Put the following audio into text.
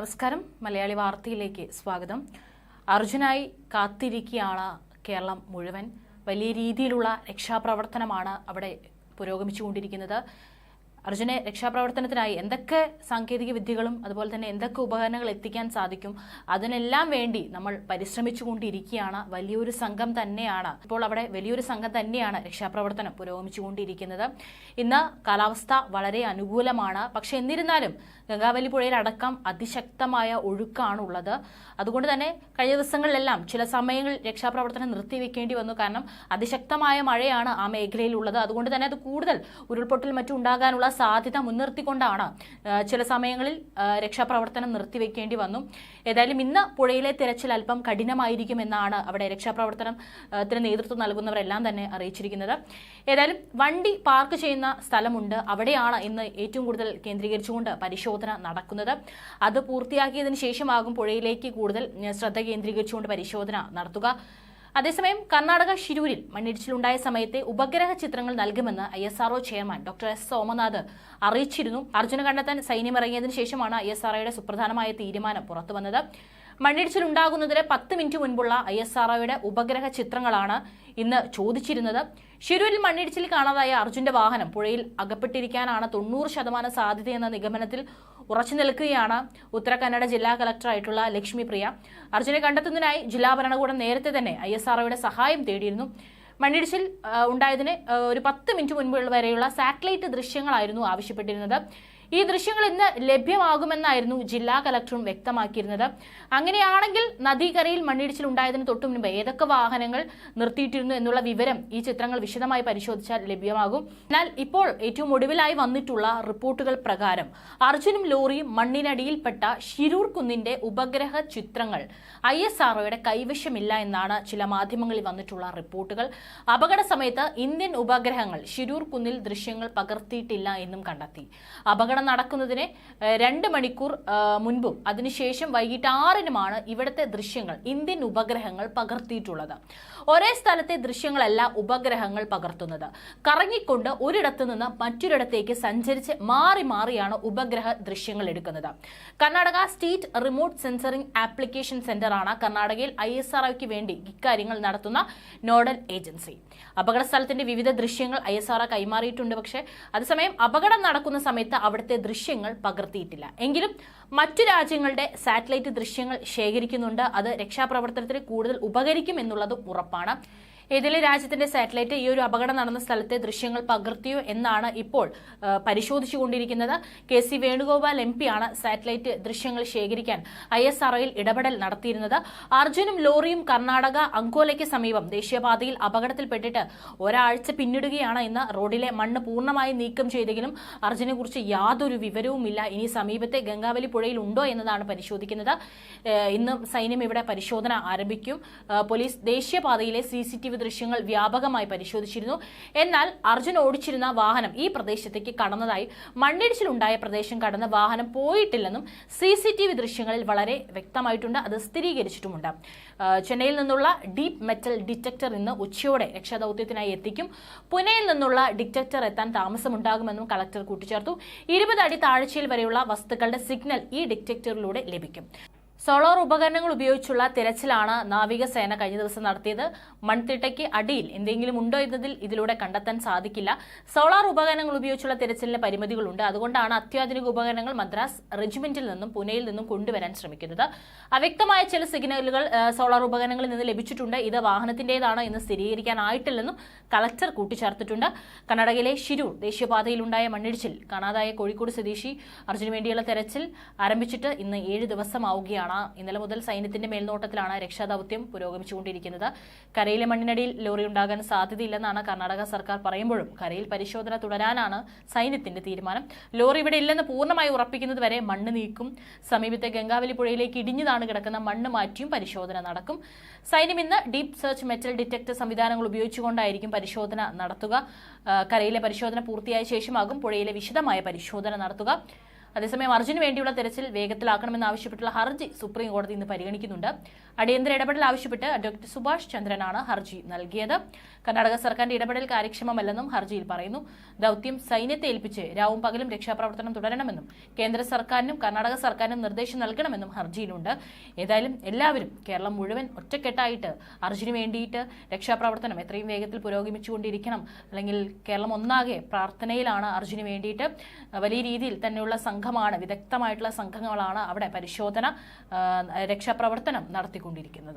നമസ്കാരം. മലയാളി വാർത്തയിലേക്ക് സ്വാഗതം. അർജുനായി കാത്തിരിക്കുകയാണ് കേരളം മുഴുവൻ. വലിയ രീതിയിലുള്ള രക്ഷാപ്രവർത്തനമാണ് അവിടെ പുരോഗമിച്ചുകൊണ്ടിരിക്കുന്നത്. അർജുനെ രക്ഷാപ്രവർത്തനത്തിനായി എന്തൊക്കെ സാങ്കേതിക വിദ്യകളും അതുപോലെ തന്നെ എന്തൊക്കെ ഉപകരണങ്ങൾ എത്തിക്കാൻ സാധിക്കും അതിനെല്ലാം വേണ്ടി നമ്മൾ പരിശ്രമിച്ചുകൊണ്ടിരിക്കുകയാണ്. വലിയൊരു സംഘം തന്നെയാണ്. ഇപ്പോൾ അവിടെ വലിയൊരു സംഘം തന്നെയാണ് രക്ഷാപ്രവർത്തനം പുരോഗമിച്ചുകൊണ്ടിരിക്കുന്നത്. ഇന്ന് കാലാവസ്ഥ വളരെ അനുകൂലമാണ്. പക്ഷെ എന്നിരുന്നാലും ഗംഗാവലി പുഴയിലടക്കം അതിശക്തമായ ഒഴുക്കാണ് ഉള്ളത് അതുകൊണ്ട് തന്നെ കഴിഞ്ഞ ദിവസങ്ങളിലെല്ലാം ചില സമയങ്ങളിൽ രക്ഷാപ്രവർത്തനം നിർത്തിവെക്കേണ്ടി വന്നു. കാരണം അതിശക്തമായ മഴയാണ് ആ മേഖലയിലുള്ളത്. അതുകൊണ്ട് തന്നെ അത് കൂടുതൽ ഉരുൾപൊട്ടൽ മറ്റും ഉണ്ടാകാനുള്ള സാധ്യത മുൻനിർത്തിക്കൊണ്ടാണ് ചില സമയങ്ങളിൽ രക്ഷാപ്രവർത്തനം നിർത്തിവെക്കേണ്ടി വന്നു. ഏതായാലും ഇന്ന് പുഴയിലെ തിരച്ചിൽ അല്പം കഠിനമായിരിക്കുമെന്നാണ് അവിടെ രക്ഷാപ്രവർത്തനത്തിന് നേതൃത്വം നൽകുന്നവരെല്ലാം തന്നെ അറിയിച്ചിരിക്കുന്നത്. ഏതായാലും വണ്ടി പാർക്ക് ചെയ്യുന്ന സ്ഥലമുണ്ട്. അവിടെയാണ് ഇന്ന് ഏറ്റവും കൂടുതൽ കേന്ദ്രീകരിച്ചുകൊണ്ട് പരിശോധന നടക്കുന്നത്. അത് പൂർത്തിയാക്കിയതിന് ശേഷമാകും പുഴയിലേക്ക് കൂടുതൽ ശ്രദ്ധ കേന്ദ്രീകരിച്ചുകൊണ്ട് പരിശോധന നടത്തുക. അതേസമയം കർണാടക ഷിരൂരിൽ മണ്ണിടിച്ചിലുണ്ടായ സമയത്തെ ഉപഗ്രഹ ചിത്രങ്ങൾ നൽകുമെന്ന് I S RO chairman doctor S Somanath അറിയിച്ചിരുന്നു. അർജുന കണ്ടെത്താൻ സൈന്യം ഇറങ്ങിയതിനു ശേഷമാണ് ഐ എസ് ആർഒയുടെ സുപ്രധാനമായ തീരുമാനം പുറത്തുവന്നത്. മണ്ണിടിച്ചിലുണ്ടാകുന്നതിന് പത്ത് മിനിറ്റ് മുൻപുള്ള ഐ എസ് ആർഒയുടെ ഉപഗ്രഹ ചിത്രങ്ങളാണ് ഇന്ന് ചോദിച്ചിരുന്നത് ശിരൂരിൽ മണ്ണിടിച്ചിൽ കാണാതായ അർജുന്റെ വാഹനം പുഴയിൽ അകപ്പെട്ടിരിക്കാനാണ് തൊണ്ണൂറ് ശതമാനം സാധ്യതയെന്ന നിഗമനത്തിൽ ഉറച്ചു നിൽക്കുകയാണ് ഉത്തര കന്നഡ ജില്ലാ കളക്ടറായിട്ടുള്ള ലക്ഷ്മി പ്രിയ. അർജുനെ കണ്ടെത്തുന്നതിനായി ജില്ലാ ഭരണകൂടം നേരത്തെ തന്നെ ഐ സഹായം തേടിയിരുന്നു. മണ്ണിടിച്ചിൽ ഉണ്ടായതിന് ഒരു പത്ത് മിനിറ്റ് മുൻപ് വരെയുള്ള സാറ്റലൈറ്റ് ദൃശ്യങ്ങളായിരുന്നു ആവശ്യപ്പെട്ടിരുന്നത്. ഈ ദൃശ്യങ്ങൾ ഇന്ന് ലഭ്യമാകുമെന്നായിരുന്നു ജില്ലാ കലക്ടറും വ്യക്തമാക്കിയിരുന്നത്. അങ്ങനെയാണെങ്കിൽ നദീകരയിൽ മണ്ണിടിച്ചിൽ ഉണ്ടായതിന് തൊട്ടു മുൻപ് ഏതൊക്കെ വാഹനങ്ങൾ നിർത്തിയിട്ടിരുന്നു എന്നുള്ള വിവരം ഈ ചിത്രങ്ങൾ വിശദമായി പരിശോധിച്ചാൽ ലഭ്യമാകും. എന്നാൽ ഇപ്പോൾ ഏറ്റവും ഒടുവിലായി വന്നിട്ടുള്ള റിപ്പോർട്ടുകൾ പ്രകാരം അർജുനും ലോറിയും മണ്ണിനടിയിൽപ്പെട്ട ഷിരൂർ കുന്നിന്റെ ഉപഗ്രഹ ചിത്രങ്ങൾ ഐ എസ് ആർഒയുടെ കൈവശമില്ല എന്നാണ് ചില മാധ്യമങ്ങളിൽ വന്നിട്ടുള്ള റിപ്പോർട്ടുകൾ. അപകട സമയത്ത് ഇന്ത്യൻ ഉപഗ്രഹങ്ങൾ ഷിരൂർ കുന്നിൽ ദൃശ്യങ്ങൾ പകർത്തിയിട്ടില്ല എന്നും കണ്ടെത്തി. അപകടം നടക്കുന്നതിന് ഏഹ്, രണ്ട് മണിക്കൂർ മുൻപും അതിനുശേഷം വൈകിട്ട് ആറിനുമാണ് ഇവിടുത്തെ ദൃശ്യങ്ങൾ ഇന്ത്യൻ ഉപഗ്രഹങ്ങൾ പകർത്തിയിട്ടുള്ളത്. ഒരേ സ്ഥലത്തെ ദൃശ്യങ്ങളല്ല ഉപഗ്രഹങ്ങൾ പകർത്തുന്നത്. കറങ്ങിക്കൊണ്ട് ഒരിടത്തു നിന്ന് മറ്റൊരിടത്തേക്ക് സഞ്ചരിച്ച് മാറി മാറിയാണ് ഉപഗ്രഹ ദൃശ്യങ്ങൾ എടുക്കുന്നത്. Karnataka state remote sensing application സെന്ററാണ് കർണാടകയിൽ ഐ എസ് ആർ വേണ്ടി ഇക്കാര്യങ്ങൾ നടത്തുന്ന നോഡൽ ഏജൻസി. അപകട സ്ഥലത്തിന്റെ വിവിധ ദൃശ്യങ്ങൾ ഐ എസ് ആർ കൈമാറിയിട്ടുണ്ട് പക്ഷേ അതേസമയം അപകടം നടക്കുന്ന സമയത്ത് അവിടുത്തെ ദൃശ്യങ്ങൾ പകർത്തിയിട്ടില്ല. എങ്കിലും മറ്റു രാജ്യങ്ങളുടെ സാറ്റലൈറ്റ് ദൃശ്യങ്ങൾ ശേഖരിക്കുന്നുണ്ട്. അത് രക്ഷാപ്രവർത്തനത്തിന് കൂടുതൽ ഉപകരിക്കും എന്നുള്ളതും ഉറപ്പാണ്. ഏതെങ്കിലും രാജ്യത്തിന്റെ സാറ്റലൈറ്റ് ഈ ഒരു അപകടം നടന്ന സ്ഥലത്തെ ദൃശ്യങ്ങൾ പകർത്തിയോ എന്നാണ് ഇപ്പോൾ പരിശോധിച്ചുകൊണ്ടിരിക്കുന്നത്. കെ സി വേണുഗോപാൽ എം പിയാണ് സാറ്റലൈറ്റ് ദൃശ്യങ്ങൾ ശേഖരിക്കാൻ ഐ എസ് ആർഒയിൽ ഇടപെടൽ നടത്തിയിരുന്നത്. അർജുനും ലോറിയും കർണാടക അങ്കോലയ്ക്ക് സമീപം ദേശീയപാതയിൽ അപകടത്തിൽപ്പെട്ടിട്ട് ഒരാഴ്ച പിന്നിടുകയാണ് ഇന്ന്. റോഡിലെ മണ്ണ് പൂർണമായി നീക്കം ചെയ്തെങ്കിലും അർജുനെ കുറിച്ച് യാതൊരു വിവരവുമില്ല. ഇനി സമീപത്തെ ഗംഗാവലി പുഴയിൽ ഉണ്ടോ എന്നതാണ് പരിശോധിക്കുന്നത്. ഇന്ന് സൈന്യം ഇവിടെ പരിശോധന ആരംഭിക്കും. പോലീസ് ദേശീയപാതയിലെ സി സി ടി വി ദൃശ്യങ്ങൾ വ്യാപകമായി പരിശോധിച്ചിരുന്നു. എന്നാൽ അർജുൻ ഓടിച്ചിരുന്ന വാഹനം ഈ പ്രദേശത്തേക്ക് കടന്നതായി മണ്ണിടിച്ചിലുണ്ടായ പ്രദേശം കടന്ന വാഹനം പോയിട്ടില്ലെന്നും സി സി ടി വി ദൃശ്യങ്ങളിൽ വളരെ വ്യക്തമായിട്ടുണ്ട് അത് സ്ഥിരീകരിച്ചിട്ടുമുണ്ട്. ചെന്നൈയിൽ നിന്നുള്ള ഡീപ് മെറ്റൽ ഡിറ്റക്ടർ ഇന്ന് ഉച്ചയോടെ രക്ഷാദൌത്യത്തിനായി എത്തിക്കും. പുനെയിൽ നിന്നുള്ള ഡിറ്റക്ടർ എത്താൻ താമസമുണ്ടാകുമെന്നും കളക്ടർ കൂട്ടിച്ചേർത്തു. ഇരുപത് അടി താഴ്ചയിൽ വരെയുള്ള വസ്തുക്കളുടെ സിഗ്നൽ ഈ ഡിറ്റക്ടറിലൂടെ ലഭിക്കും. സോളാർ ഉപകരണങ്ങൾ ഉപയോഗിച്ചുള്ള തിരച്ചിലാണ് നാവികസേന കഴിഞ്ഞ ദിവസം നടത്തിയത്. മൺതിട്ടയ്ക്ക് അടിയിൽ എന്തെങ്കിലും ഉണ്ടോ എന്നതിൽ ഇതിലൂടെ കണ്ടെത്താൻ സാധിക്കില്ല. സോളാർ ഉപകരണങ്ങൾ ഉപയോഗിച്ചുള്ള തിരച്ചിലിന് പരിമിതികളുണ്ട്. അതുകൊണ്ടാണ് അത്യാധുനിക ഉപകരണങ്ങൾ മദ്രാസ് റെജിമെന്റിൽ നിന്നും പുനെയിൽ നിന്നും കൊണ്ടുവരാൻ ശ്രമിക്കുന്നത്. അവ്യക്തമായ ചില സിഗ്നലുകൾ സോളാർ ഉപകരണങ്ങളിൽ നിന്ന് ലഭിച്ചിട്ടുണ്ട്. ഇത് വാഹനത്തിന്റേതാണോ എന്ന് സ്ഥിരീകരിക്കാനായിട്ടില്ലെന്നും കളക്ടർ കൂട്ടിച്ചേർത്തിട്ടുണ്ട്. കർണാടകയിലെ ശിരൂർ ദേശീയപാതയിലുണ്ടായ മണ്ണിടിച്ചിൽ കാണാതായ കോഴിക്കോട് സ്വദേശി അർജുന് വേണ്ടിയുള്ള തെരച്ചിൽ ആരംഭിച്ചിട്ട് ഇന്ന് ഏഴ് ദിവസമാവുകയാണ്. ഇന്നലെ മുതൽ സൈന്യത്തിന്റെ മേൽനോട്ടത്തിലാണ് രക്ഷാദൌത്യം പുരോഗമിച്ചുകൊണ്ടിരിക്കുന്നത്. കരയിലെ മണ്ണിനടിയിൽ ലോറി ഉണ്ടാകാൻ സാധ്യതയില്ലെന്നാണ് കർണാടക സർക്കാർ പറയുമ്പോഴും കരയിൽ പരിശോധന തുടരാനാണ് സൈന്യത്തിന്റെ തീരുമാനം. ലോറി ഇവിടെ ഇല്ലെന്ന് പൂർണമായി ഉറപ്പിക്കുന്നത് വരെ മണ്ണ് നീക്കും. സമീപത്തെ ഗംഗാവലി പുഴയിലേക്ക് ഇടിഞ്ഞതാണ് കിടക്കുന്ന മണ്ണ് മാറ്റിയും പരിശോധന നടക്കും. സൈന്യം ഇന്ന് ഡീപ് സെർച്ച് മെറ്റൽ ഡിറ്റക്ടർ സംവിധാനങ്ങൾ ഉപയോഗിച്ചുകൊണ്ടായിരിക്കും പരിശോധന നടത്തുക. കരയിലെ പരിശോധന പൂർത്തിയായ ശേഷമാകും പുഴയിലെ വിശദമായ പരിശോധന നടത്തുക. അതേസമയം അർജുന് വേണ്ടിയുള്ള തെരച്ചിൽ വേഗത്തിലാക്കണമെന്ന് ആവശ്യപ്പെട്ടുള്ള ഹർജി സുപ്രീം കോടതി ഇന്ന് പരിഗണിക്കുന്നുണ്ട്. അടിയന്തര ഇടപെടൽ ആവശ്യപ്പെട്ട് അഡ്വക്കേറ്റ് സുഭാഷ് ചന്ദ്രനാണ് ഹർജി നൽകിയത്. കർണാടക സർക്കാരിന്റെ ഇടപെടൽ കാര്യക്ഷമമല്ലെന്നും ഹർജിയിൽ പറയുന്നു. ദൌത്യം സൈന്യത്തെ ഏൽപ്പിച്ച് രാവും പകലും രക്ഷാപ്രവർത്തനം തുടരണമെന്നും കേന്ദ്ര സർക്കാരിനും കർണാടക സർക്കാരിനും നിർദ്ദേശം നൽകണമെന്നും ഹർജിയിലുണ്ട്. ഏതായാലും എല്ലാവരും കേരളം മുഴുവൻ ഒറ്റക്കെട്ടായിട്ട് അർജുന് വേണ്ടിയിട്ട് രക്ഷാപ്രവർത്തനം എത്രയും വേഗത്തിൽ പുരോഗമിച്ചുകൊണ്ടിരിക്കണം. അല്ലെങ്കിൽ കേരളം ഒന്നാകെ പ്രാർത്ഥനയിലാണ് അർജുന് വേണ്ടിയിട്ട്. വലിയ രീതിയിൽ തന്നെയുള്ള സംഘമാണ് വിദഗ്ധമായിട്ടുള്ള സംഘങ്ങളാണ് അവിടെ പരിശോധന രക്ഷാപ്രവർത്തനം നടത്തിക്കൊണ്ടിരിക്കുന്നത്.